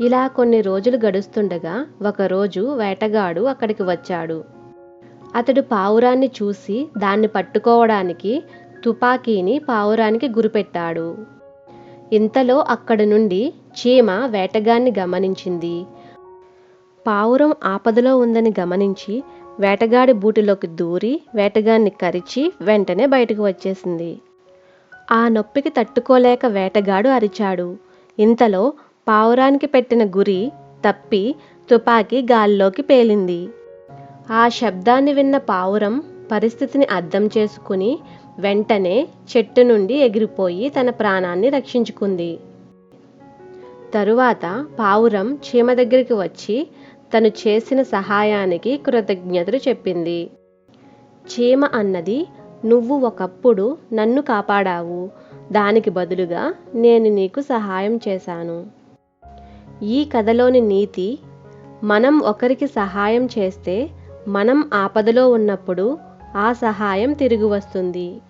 ఇలా కొన్ని రోజులు గడుస్తుండగా ఒకరోజు వేటగాడు అక్కడికి వచ్చాడు. అతడు పావురాన్ని చూసి దాన్ని పట్టుకోవడానికి తుపాకీని పావురానికి గురిపెట్టాడు. ఇంతలో అక్కడి నుండి చీమ వేటగాన్ని గమనించింది. పావురం ఆపదలో ఉందని గమనించి వేటగాడి బూటిలోకి దూరి వేటగాన్ని కరిచి వెంటనే బయటకు వచ్చేసింది. ఆ నొప్పికి తట్టుకోలేక వేటగాడు అరిచాడు. ఇంతలో పావురానికి పెట్టిన గురి తప్పి తుపాకీ గాల్లోకి పేలింది. ఆ శబ్దాన్ని విన్న పావురం పరిస్థితిని అర్థం చేసుకుని వెంటనే చెట్టు నుండి ఎగిరిపోయి తన ప్రాణాన్ని రక్షించుకుంది. తరువాత పావురం చీమ దగ్గరికి వచ్చి తను చేసిన సహాయానికి కృతజ్ఞతలు చెప్పింది. చీమ అన్నది నువ్వు ఒకప్పుడు నన్ను కాపాడావు. దానికి బదులుగా నేను నీకు సహాయం చేశాను. ఈ కథలోని నీతి మనం ఒకరికి సహాయం చేస్తే మనం ఆపదలో ఉన్నప్పుడు ఆ సహాయం తిరిగి వస్తుంది.